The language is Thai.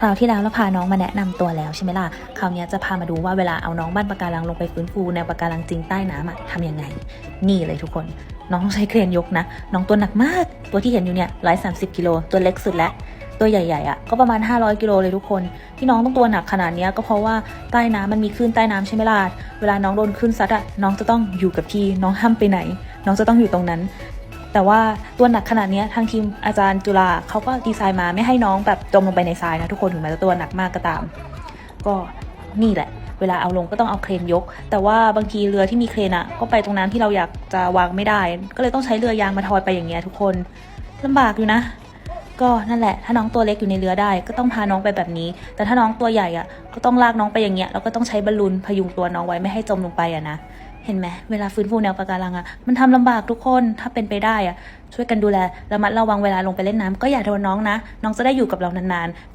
คราวที่แล้วเราพาน้องมาแนะนำตัวแล้วใช่ไหมล่ะ คราวนี้จะพามาดูว่าเวลาเอาน้องบ้านปะการังลงไปฟื้นฟูแนวปะการังจริงใต้น้ำอะทำยังไง นี่เลยทุกคน น้องต้องใช้เครนยกนะ น้องตัวหนักมาก ตัวที่เห็นอยู่เนี่ยร้อยสามสิบกิโล ตัวเล็กสุดแล้วตัวใหญ่ๆอะก็ประมาณ 500 กิโลเลยทุกคน ที่น้องต้องตัวหนักขนาดนี้ก็เพราะว่าใต้น้ำมันมีคลื่นใต้น้ำใช่ไหมล่ะเวลาน้องโดนคลื่นซัดอะน้องจะต้องอยู่กับที่น้องห้ามไปไหน น้องจะต้องอยู่ตรงนั้น แต่ว่าตัวหนักขนาดนี้ทางทีมอาจารย์จุฬาเขาก็ดีไซน์มาไม่ให้น้องแบบจมลงไปในทรายนะทุกคนถึงแม้จะตัวหนักมากก็ตาม ก็นี่แหละ เวลาเอาลงก็ต้องเอาเครนยก แต่ว่าบางทีเรือที่มีเครนอะก็ไปตรงน้ำที่เราอยากจะวางไม่ได้ ก็เลยต้องใช้เรือยางมาทอยไปอย่างเงี้ยทุกคนลำบากอยู่นะก็นั่นแหละ ถ้าน้องตัวเล็กอยู่ในเรือได้ก็ต้องพาน้องไปแบบนี้ แต่ถ้าน้องตัวใหญ่อะก็ต้องลากน้องไปอย่างเงี้ยแล้วก็ต้องใช้บอลลูนพยุงตัวน้องไว้ไม่ให้จมลงไปอะนะ เห็นไหมเวลาฟื้นฟูแนวปะการังอะมันทำลำบากทุกคนถ้าเป็นไปได้อะช่วยกันดูแลระมัดระวังเวลาลงไปเล่นน้ำก็อย่าโดนน้องนะ น้องจะได้อยู่กับเรานาน